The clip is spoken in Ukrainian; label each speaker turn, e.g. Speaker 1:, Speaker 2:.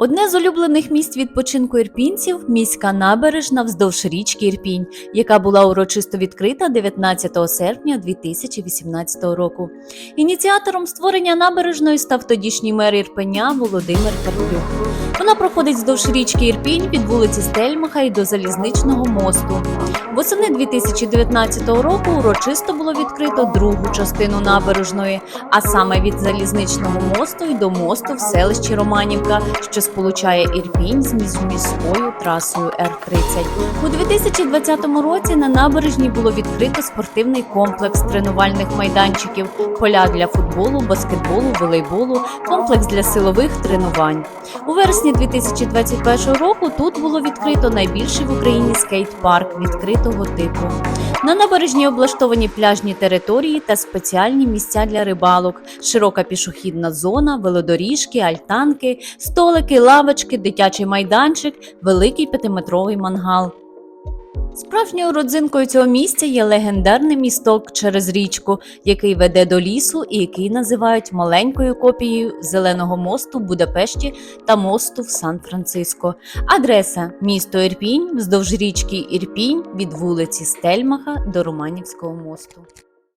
Speaker 1: Одне з улюблених місць відпочинку ірпінців міська набережна вздовж річки Ірпінь, яка була урочисто відкрита 19 серпня 2018 року. Ініціатором створення набережної став тодішній мер Ірпеня Володимир Карплюк. Вона проходить вздовж річки Ірпінь від вулиці Стельмаха і до залізничного мосту. Восени 2019 року урочисто було відкрито другу частину набережної, а саме від залізничного мосту і до мосту в селищі Романівка, що сполучає Ірпінь з міжміською трасою Р-30. У 2020 році на набережній було відкрито спортивний комплекс тренувальних майданчиків, поля для футболу, баскетболу, волейболу, комплекс для силових тренувань. У вересні 2021 року тут було відкрито найбільший в Україні скейт-парк відкритого типу. На набережні облаштовані пляжні території та спеціальні місця для рибалок, широка пішохідна зона, велодоріжки, альтанки, столики, лавочки, дитячий майданчик, великий п'ятиметровий мангал. Справжньою родзинкою цього місця є легендарний місток через річку, який веде до лісу і який називають маленькою копією зеленого мосту в Будапешті та мосту в Сан-Франциско. Адреса місто Ірпінь вздовж річки Ірпінь від вулиці Стельмаха до Романівського мосту.